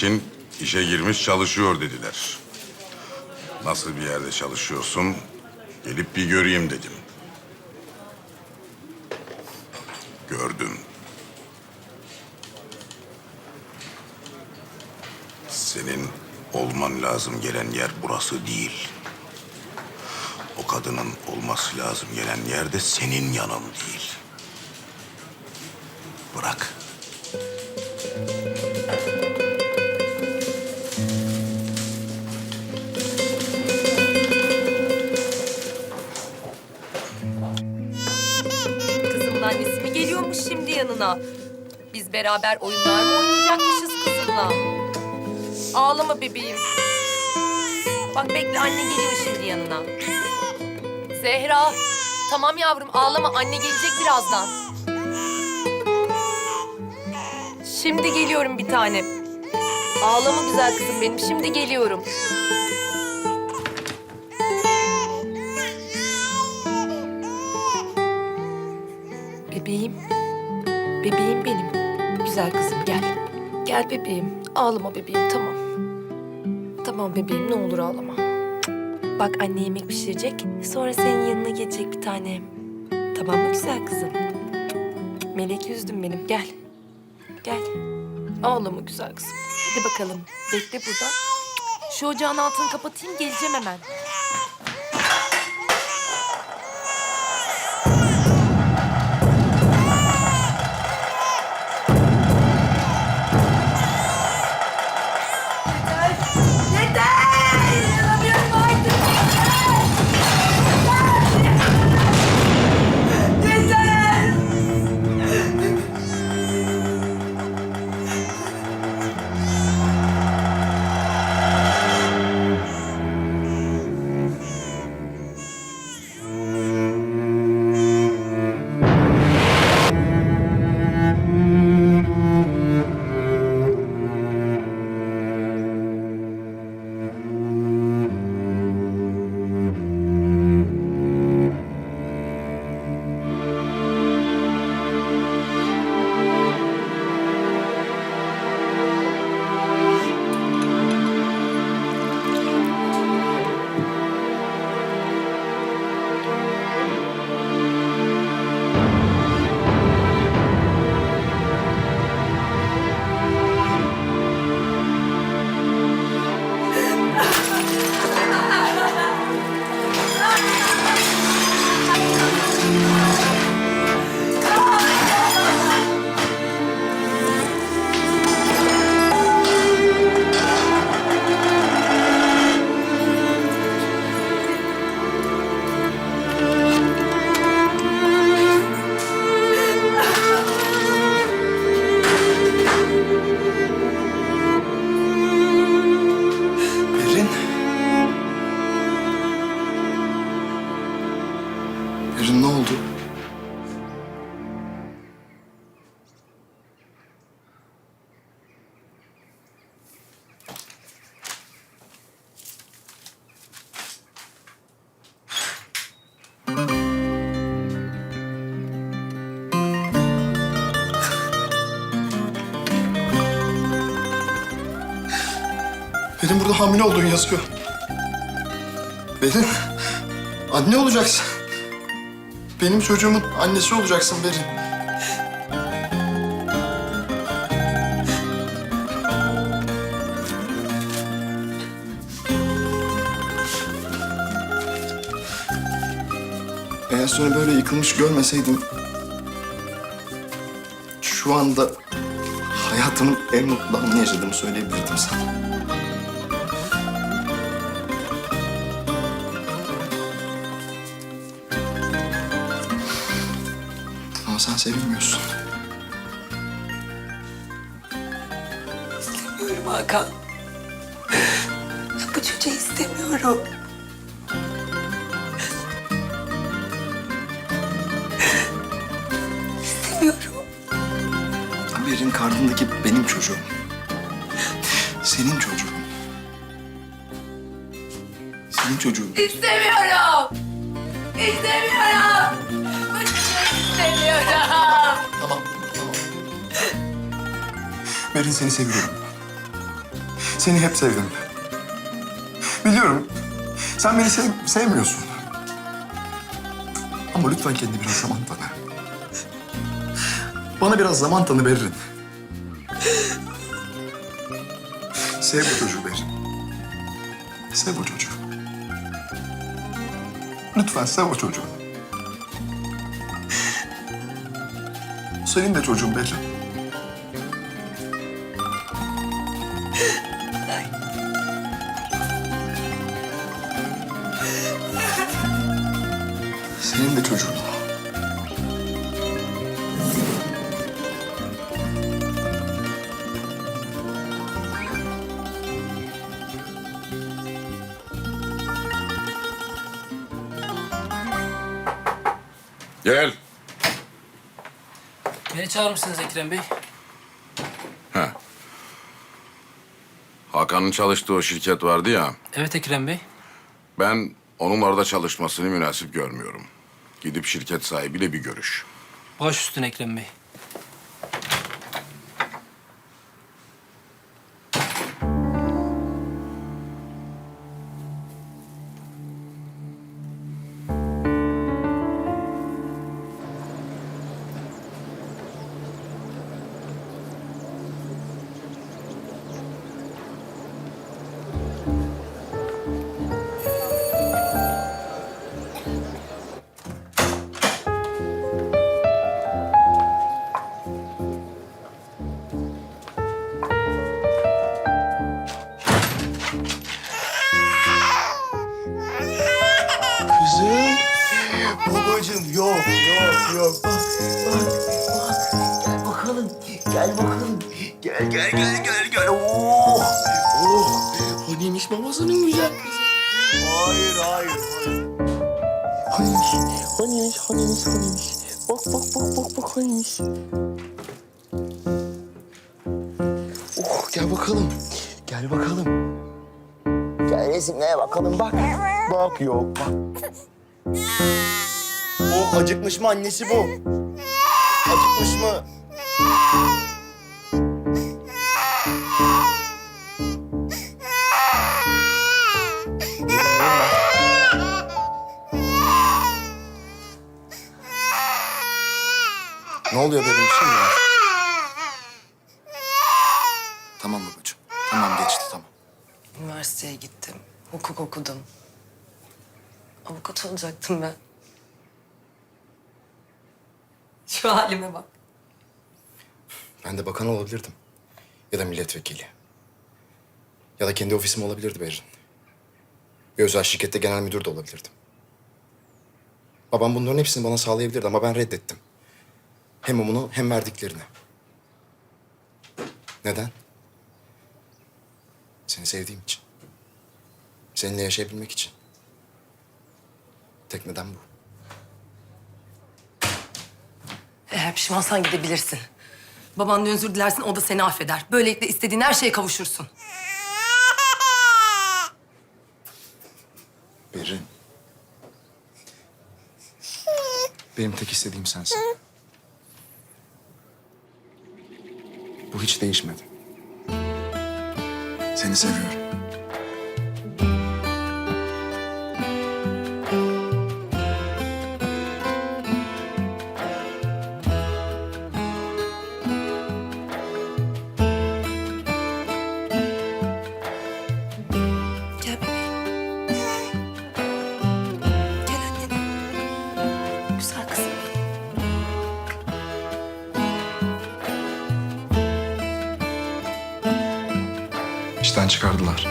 için işe girmiş çalışıyor dediler. Nasıl bir yerde çalışıyorsun? Gelip bir göreyim dedim. Gördüm. Senin olman lazım gelen yer burası değil. O kadının olması lazım gelen yer de senin yanın değil. Bırak. Yanına? Biz beraber oyunlar mı oynayacakmışız kızımla? Ağlama bebeğim. Bak bekle anne geliyor şimdi yanına. Zehra. Tamam yavrum ağlama anne gelecek birazdan. Şimdi geliyorum bir tanem. Ağlama güzel kızım benim şimdi geliyorum. Bebeğim benim. Güzel kızım gel. Gel bebeğim. Ağlama bebeğim tamam. Tamam bebeğim ne olur ağlama. Bak anne yemek pişirecek. Sonra senin yanına gelecek bir tane. Tamam mı güzel kızım? Melek yüzdüm benim gel. Gel. Ağlama güzel kızım. Hadi bakalım. Bekle burada. Şu ocağın altını kapatayım geleceğim hemen. Berin. Benim burada hamile olduğun yazıyor. Berin, anne olacaksın. Benim çocuğumun annesi olacaksın Berin. Eğer seni böyle yıkılmış görmeseydim... ...şu anda hayatımın en mutlu anını yaşadığımı söyleyebilirdim sana. Sevilmiyorsun. İstemiyorum Hakan. Bu çocuğu istemiyorum. İstemiyorum. Berin karnındaki benim çocuğum. Senin çocuğun. Senin çocuğun. İstemiyorum. İstemiyorum. Berin seni seviyorum. Seni hep sevdim. Biliyorum. Sen beni sev- sevmiyorsun. Ama lütfen kendine biraz zaman tanı. Bana biraz zaman tanı Berrin. Sev bu çocuğu Berrin. Sev o çocuğu. Lütfen sev o çocuğu. Senin de çocuğun Berrin. Senin de çocuğun. Gel. Beni çağırır mısınız Ekrem Bey? Hakan'ın çalıştığı o şirket vardı ya. Evet Ekrem Bey. Ben onun orada çalışmasını münasip görmüyorum. Gidip şirket sahibiyle bir görüş. Baş üstüne Ekrem Bey. Babacığım yok yok yok. Bak bak bak. Gel bakalım. Gel bakalım. Gel gel gel gel gel. Oh. Oh. O neymiş babasının güzel kızı. Hayır hayır hayır. Haniymiş, haniymiş, haniymiş, haniymiş. Bak bak bak bak bak haniymiş. Oh gel bakalım. Gel bakalım. Gel resimlere bakalım bak. Bak yok bak. O acıkmış mı annesi bu? Acıkmış mı? Ne oluyor benim mi var? Tamam babacığım. Tamam geçti tamam. Üniversiteye gittim. Hukuk okudum. Avukat olacaktım ben. Şu halime bak. Ben de bakan olabilirdim. Ya da milletvekili. Ya da kendi ofisim olabilirdi Berrin. Bir özel şirkette genel müdür de olabilirdim. Babam bunların hepsini bana sağlayabilirdi ama ben reddettim. Hem umunu hem verdiklerini. Neden? Seni sevdiğim için. Seninle yaşayabilmek için. Tek neden bu. Eğer pişmansan gidebilirsin. Babandan özür dilersin, o da seni affeder. Böylelikle istediğin her şeye kavuşursun. Berrin. Benim tek istediğim sensin. Bu hiç değişmedi. Seni seviyorum. İşten çıkardılar.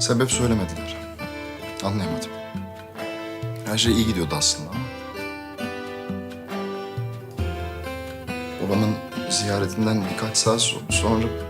Sebep söylemediler. Anlayamadım. Her şey iyi gidiyordu aslında ama. Babamın ziyaretinden birkaç saat so- sonra...